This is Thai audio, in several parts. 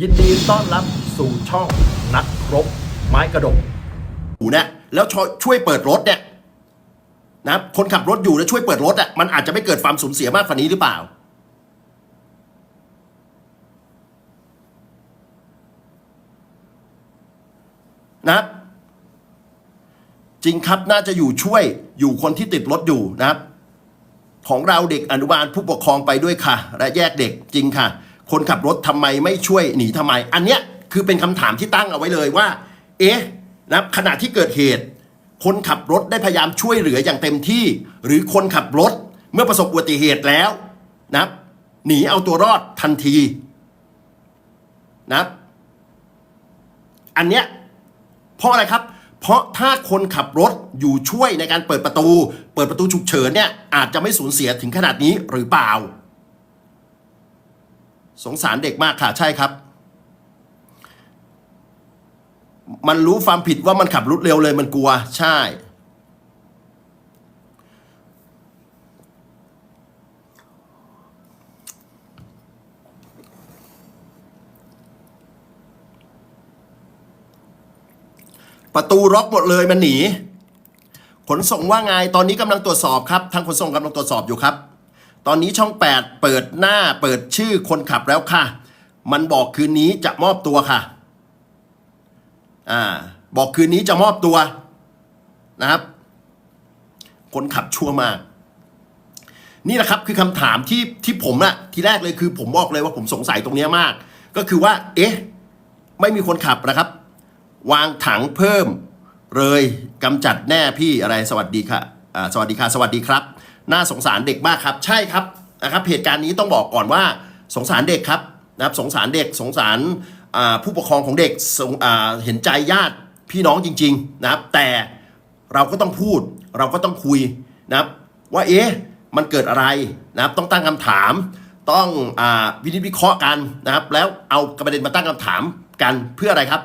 ยินดีต้อนรับสู่ช่องนักรบ ไม้กระดกอยู่เนี่ยแล้วช่วยช่วยเปิดรถเนี่ยนะคนขับรถอยู่แล้วช่วยเปิดรถอะมันอาจจะไม่เกิดความสูญเสียมากกว่านี้หรือเปล่า นะครับจริงครับน่าจะอยู่ช่วยอยู่คนที่ติดรถอยู่นะครับ ของเราเด็กอนุบาลผู้ปกครองไปด้วยค่ะ และแยกเด็กจริงค่ะ คนขับรถทำไมไม่ช่วยหนีทำไม อันเนี้ยคือเป็นคำถามที่ตั้งเอาไว้เลยว่า เอ๊ะนะขณะที่เกิดเหตุ คนขับรถได้พยายามช่วยเหลืออย่างเต็มที่ หรือคนขับรถเมื่อประสบอุบัติเหตุแล้วนะหนีเอาตัวรอดทันทีนะอันเนี้ยเพราะอะไรครับ เพราะถ้าคนขับรถอยู่ช่วยในการเปิดประตู เปิดประตูฉุกเฉินเนี่ยอาจจะไม่สูญเสียถึงขนาดนี้หรือเปล่า สงสารเด็กมากค่ะใช่ครับ มันรู้ความผิดว่ามันขับรถเร็วเลยมันกลัว ใช่ ประตูล็อกหมดเลยมันหนี ขนส่งว่าไงตอนนี้กำลังตรวจสอบครับทางขนส่งกำลังตรวจสอบอยู่ครับ ตอนนี้ช่อง 8 เปิดหน้าเปิดชื่อคนขับแล้วค่ะ มันบอกคืนนี้จะมอบตัวค่ะ อ่า บอกคืนนี้จะมอบตัวนะครับ คนขับชั่วมาก นี่แหละครับคือคำถามที่ที่ผมอะทีแรกเลยคือผมบอกเลยว่าผมสงสัยตรงนี้มาก ก็คือว่า เอ๊ะ ไม่มีคนขับนะครับ วางถังเพิ่มเลยกำจัดแน่พี่อะไรสวัสดีค่ะ อ่า สวัสดีค่ะ สวัสดีครับ น่าสงสารเด็กมากครับ ใช่ครับนะครับเหตุการณ์นี้ต้องบอกก่อนว่าสงสารเด็กครับนะครับสงสารเด็กสงสารผู้ปกครองของเด็กเห็นใจญาติพี่น้องจริง ๆนะครับ แต่เราก็ต้องพูดเราก็ต้องคุยนะครับ ว่าเอ๊ะมันเกิดอะไรนะครับ ต้องตั้งคำถาม ต้องอวินิจวิเคราะห์กันนะครับ แล้วเอาประเด็นมาตั้งคำถามกันเพื่ออะไรครับ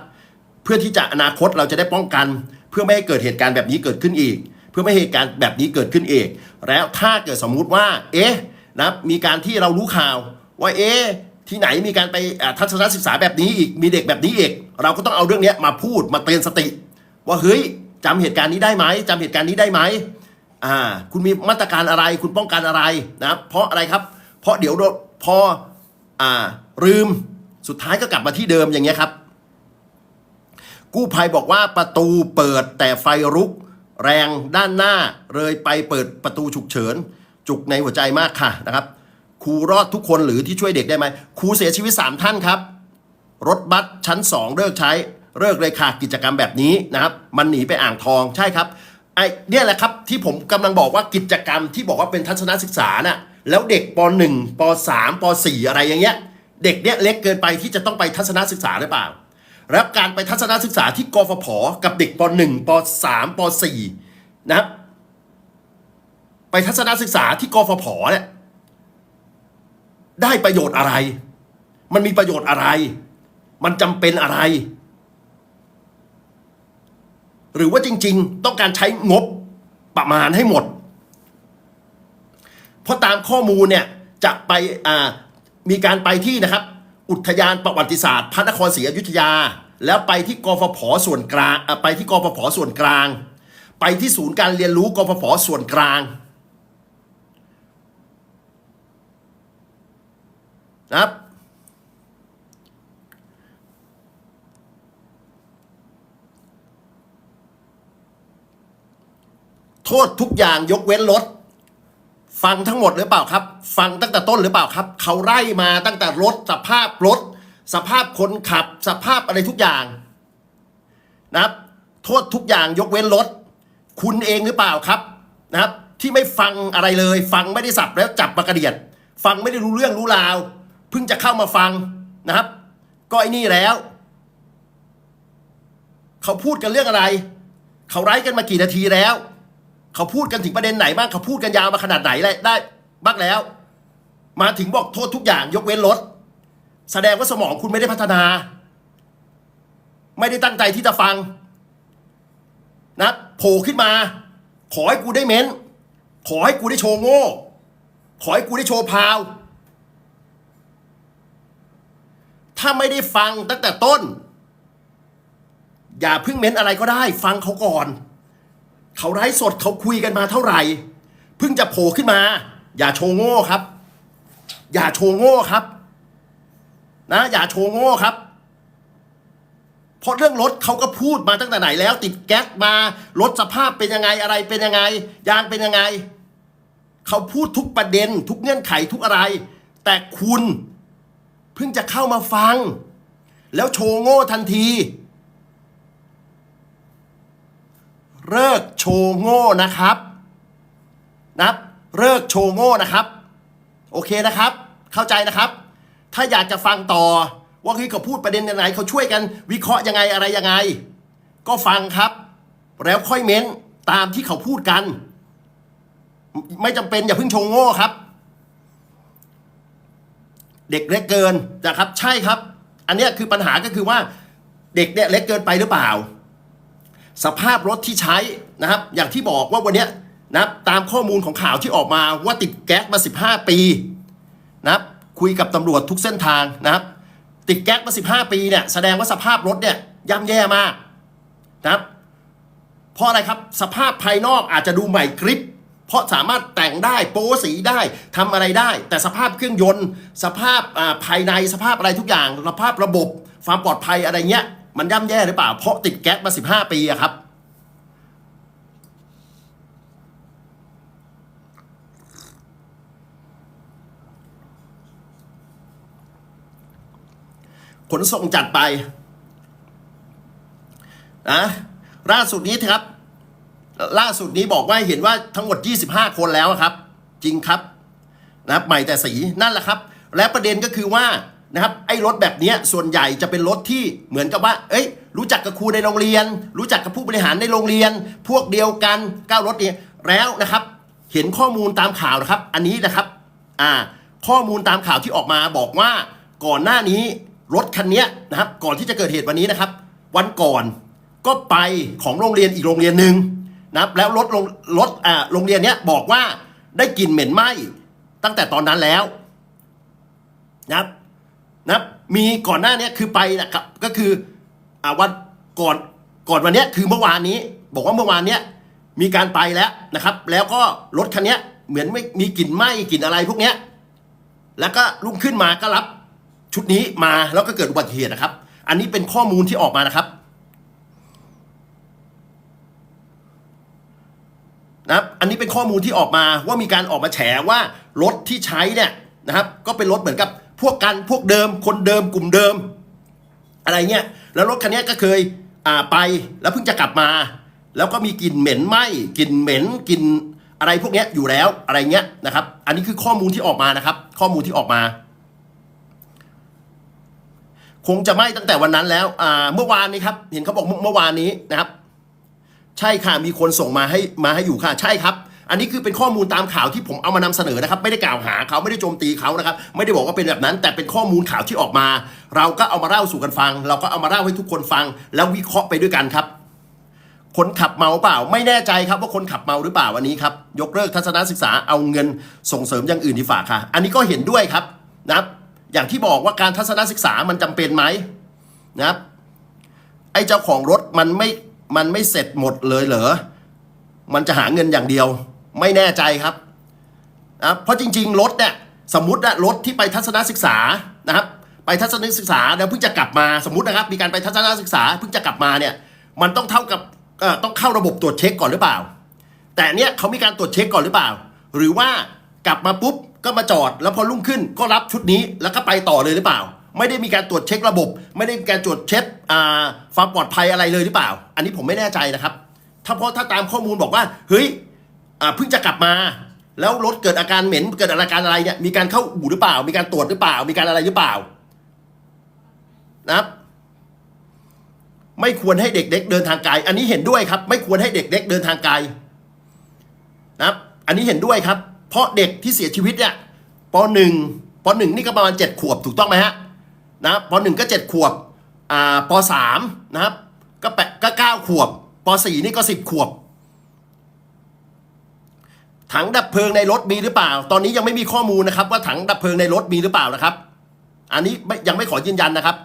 เพื่อที่จะอนาคตเราจะได้ป้องกัน เพื่อไม่ให้เกิดเหตุการณ์แบบนี้เกิดขึ้นอีก พื่อไม่ให้เหตุการณ์แบบนี้เกิดขึ้นเอีกแล้วถ้าเกิดสมมุติว่า เอ๊ะนะมีการที่เรารู้ข่าว ว่าเอ๊ะที่ไหนมีการไปทัศนศึกษาแบบนี้อีกมีเด็กแบบนี้อีกเราก็ต้องเอาเรื่องนี้มาพูดมาเตือนสติ ว่าเฮ้ยจำเหตุการณ์นี้ได้ไหมจำเหตุการณ์นี้ได้ไหมอ่า คุณมีมาตรการอะไร คุณป้องกันอะไรนะเพราะอะไรครับ เพราะเดี๋ยวพออ่าลืมสุดท้ายก็กลับมาที่เดิมอย่างเงี้ยครับ กู้ภัยบอกว่าประตูเปิดแต่ไฟรุก แรงด้านหน้าเลยไปเปิดประตูฉุกเฉิน จุกในหัวใจมากค่ะนะครับครูรอดทุกคนหรือที่ช่วยเด็กได้ไหมครูเสียชีวิต 3 ท่านครับ รถบัสชั้น 2 เลิกใช้เลิกเลยค่ะกิจกรรมแบบนี้นะครับ มันหนีไปอ่างทองใช่ครับไอ้เนี่ยแหละครับที่ผมกำลังบอกว่ากิจกรรมที่บอกว่าเป็นทัศนศึกษาน่ะแล้วเด็กป .1 ป .3 ป .4 อะไรอย่างเงี้ย เด็กเนี้ยเล็กเกินไปที่จะต้องไปทัศนศึกษาหรือเปล่า แล้วการไปทัศนศึกษาที่กฟผกับเด็กป .1 ป .3 ป .4 นะครับ ไปทัศนศึกษาที่กฟผเนี่ยได้ประโยชน์อะไร มันมีประโยชน์อะไร มันจำเป็นอะไร หรือว่าจริง ๆ ต้องการใช้งบประมาณให้หมด เพราะตามข้อมูลเนี่ยจะไปมีการไปที่นะครับ อุทยานประวัติศาสตร์ พระนครศรีอยุธยา แล้วไปที่กฟผส่วนกลางไปที่กฟผส่วนกลาง ไปที่ศูนย์การเรียนรู้กฟผส่วนกลางนะครับโทษทุกอย่างยกเว้นรถ ฟังทั้งหมดหรือเปล่าครับ ฟังตั้งแต่ต้นหรือเปล่าครับ เขาไล่มาตั้งแต่รถสภาพรถ สภาพคนขับ สภาพอะไรทุกอย่างนะครับ โทษทุกอย่างยกเว้นรถ คุณเองหรือเปล่าครับนะครับ ที่ไม่ฟังอะไรเลย ฟังไม่ได้สับแล้วจับมากระเดียด ฟังไม่ได้รู้เรื่องรู้ราว เพิ่งจะเข้ามาฟังนะครับ ก็ไอ้นี่แล้ว เขาพูดกันเรื่องอะไร เขาไร้กันมากี่นาทีแล้ว เขาพูดกันถึงประเด็นไหนบ้างเขาพูดกันยาวมาขนาดไหนเลยได้บ้างแล้ว มาถึงบอกโทษทุกอย่างยกเว้นรถแสดงว่าสมองคุณไม่ได้พัฒนา ไม่ได้ตั้งใจที่จะฟังนะโผล่ขึ้นมา ขอให้กูได้เม้น ขอให้กูได้โชว์โง่ ขอให้กูได้โชว์พาว ถ้าไม่ได้ฟังตั้งแต่ต้น อย่าเพิ่งเม้นอะไรก็ได้ ฟังเขาก่อน เขาไร้สดเขาคุยกันมาเท่าไหร่เพิ่งจะโผล่ขึ้นมา อย่าโชว์โง่ครับ อย่าโชว์โง่ครับ นะ อย่าโชว์โง่ครับเพราะเรื่องรถเขาก็พูดมาตั้งแต่ไหนแล้ว ติดแก๊สมารถสภาพเป็นยังไงอะไรเป็นยังไง ยางเป็นยังไง เขาพูดทุกประเด็น ทุกเงื่อนไขทุกอะไร แต่คุณเพิ่งจะเข้ามาฟัง แล้วโชว์โง่ทันที เลิกโชว์โง่นะครับนะเลิกโชว์โง่นะครับ โอเคนะครับ เข้าใจนะครับ ถ้าอยากจะฟังต่อว่าเฮ้ยเขาพูดประเด็นไหนเขาช่วยกันวิเคราะห์ยังไงอะไรยังไง ก็ฟังครับ แล้วค่อยเม้นตามที่เขาพูดกัน ไม่จำเป็นอย่าเพิ่งโชว์โง่ครับ เด็กเล็กเกินนะครับ ใช่ครับ อันนี้คือปัญหาก็คือว่า เด็กเนี่ยเล็กเกินไปหรือเปล่า สภาพรถที่ใช้นะครับ อย่างที่บอกว่าวันนี้นะครับตามข้อมูลของข่าวที่ออกมาว่าติดแก๊สมา 15 ปีนะครับคุยกับตำรวจทุกเส้นทางนะครับ ติดแก๊สมา 15 ปีเนี่ยแสดงว่าสภาพรถเนี่ยย่ำแย่มากนะครับเพราะอะไรครับสภาพภายนอกอาจจะดูใหม่กริบเพราะสามารถแต่งได้โป้สีได้ทำอะไรได้ แต่สภาพเครื่องยนต์ สภาพอ่าภายในสภาพอะไรทุกอย่างสภาพระบบความปลอดภัยอะไรเงี้ย มันย่ำแย่หรือเปล่า เพราะติดแก๊สมา15ปีอะครับ ขนส่งจัดไปนะล่าสุดนี้ครับ ล่าสุดนี้บอกว่าเห็นว่าทั้งหมด 25 คนแล้วครับ จริงครับนะใหม่แต่สีนั่นแหละครับ และประเด็นก็คือว่า นะครับไอ้รถแบบนี้ส่วนใหญ่จะเป็นรถที่เหมือนกับว่า เอ้ย รู้จักกับครูในโรงเรียน รู้จักกับผู้บริหารในโรงเรียน พวกเดียวกันก้าวรถเนี่ยแล้วนะครับ เห็นข้อมูลตามข่าวนะครับ อันนี้นะครับอ่าข้อมูลตามข่าวที่ออกมาบอกว่าก่อนหน้านี้รถคันนี้นะครับ ก่อนที่จะเกิดเหตุวันนี้นะครับ วันก่อนก็ไปของโรงเรียนอีกโรงเรียนหนึ่งนะครับ แล้วรถโรงรถอ่าโรงเรียนเนี้ยบอกว่าได้กลิ่นเหม็นไหม้ตั้งแต่ตอนนั้นแล้วนะครับ นะครับมีก่อนหน้านี้คือไปนะครับก็คืออ่าวันก่อนก่อนวันนี้คือเมื่อวานนี้ บอกว่าเมื่อวานเนี้ยมีการไปแล้วนะครับ แล้วก็รถคันนี้เหมือนไม่มีกลิ่นไหม้กลิ่นอะไรพวกเนี้ยแล้วก็รุ่งขึ้นมาก็รับชุดนี้มาแล้วก็เกิดอุบัติเหตุนะครับ อันนี้เป็นข้อมูลที่ออกมานะครับนะครับ อันนี้เป็นข้อมูลที่ออกมาว่ามีการออกมาแฉว่ารถที่ใช้เนี่ยนะครับ ก็เป็นรถเหมือนกับ พวกกันพวกเดิม คนเดิมกลุ่มเดิม อะไรเงี้ยแล้วรถคันนี้ก็เคยอ่าไปแล้วเพิ่งจะกลับมา แล้วก็มีกลิ่นเหม็นไหมกลิ่นเหม็นกลิ่นอะไรพวกเนี้ยอยู่แล้วอะไรเงี้ยนะครับ อันนี้คือข้อมูลที่ออกมานะครับ ข้อมูลที่ออกมา คงจะไหม้ตั้งแต่วันนั้นแล้วอ่าเมื่อวานนี้ครับ เห็นเขาบอกเมื่อเมื่อวานนี้นะครับ ใช่ค่ะมีคนส่งมาให้มาให้อยู่ค่ะ ใช่ครับ อันนี้คือเป็นข้อมูลตามข่าวที่ผมเอามานำเสนอนะครับ ไม่ได้กล่าวหาเขาไม่ได้โจมตีเขานะครับ ไม่ได้บอกว่าเป็นแบบนั้น แต่เป็นข้อมูลข่าวที่ออกมา เราก็เอามาเล่าสู่กันฟัง เราก็เอามาเล่าให้ทุกคนฟัง แล้ววิเคราะห์ไปด้วยกันครับ คนขับเมาเปล่า ไม่แน่ใจครับว่าคนขับเมาหรือเปล่าวันนี้ครับ ยกเลิกทัศนศึกษาเอาเงินส่งเสริมอย่างอื่นดีฝ่าค่ะ อันนี้ก็เห็นด้วยครับนะครับ อย่างที่บอกว่าการทัศนศึกษามันจำเป็นไหมนะครับไอ้เจ้าของรถมันไม่มันไม่เสร็จหมดเลยเหรอ มันจะหาเงินอย่างเดียว ไม่แน่ใจครับนะเพราะจริง ๆ รถเนี่ยสมมตินะรถที่ไปทัศนศึกษานะครับ ไปทัศนศึกษาแล้วเพิ่งจะกลับมาสมมตินะครับ มีการไปทัศนศึกษาเพิ่งจะกลับมาเนี่ย มันต้องเท่ากับต้องเข้าระบบตรวจเช็คก่อนหรือเปล่า แต่เนี่ยเขามีการตรวจเช็คก่อนหรือเปล่า หรือว่ากลับมาปุ๊บก็มาจอดแล้วพอรุ่งขึ้นก็รับชุดนี้แล้วก็ไปต่อเลยหรือเปล่า ไม่ได้มีการตรวจเช็คระบบ ไม่ได้มีการตรวจเช็คความปลอดภัยอะไรเลยหรือเปล่า อันนี้ผมไม่แน่ใจนะครับ ถ้าเพราะถ้าตามข้อมูลบอกว่าเฮ้ย เพิ่งจะกลับมา แล้วรถเกิดอาการเหม็นเกิดอาการอะไรเนี่ยมีการเข้าอู่หรือเปล่า มีการตรวจหรือเปล่า มีการอะไรหรือเปล่า นะครับ ไม่ควรให้เด็กเล็กเดินทางไกลอันนี้เห็นด้วยครับ ไม่ควรให้เด็กเล็กเดินทางไกลนะครับ อันนี้เห็นด้วยครับ เพราะเด็กที่เสียชีวิตเนี่ยปหนึ่งปหนึ่งนี่ก็ประมาณเจ็ดขวบถูกต้องไหมฮะนะปหนึ่งก็เจ็ดขวบอ่าปสามนะครับ ก็แปดก็เก้าขวบปสี่นี่ก็สิบขวบ ถังดับเพลิงในรถมีหรือเปล่า ตอนนี้ยังไม่มีข้อมูลนะครับ ว่าถังดับเพลิงในรถมีหรือเปล่านะครับ อันนี้ไม่ยังไม่ขอยืนยันนะครับ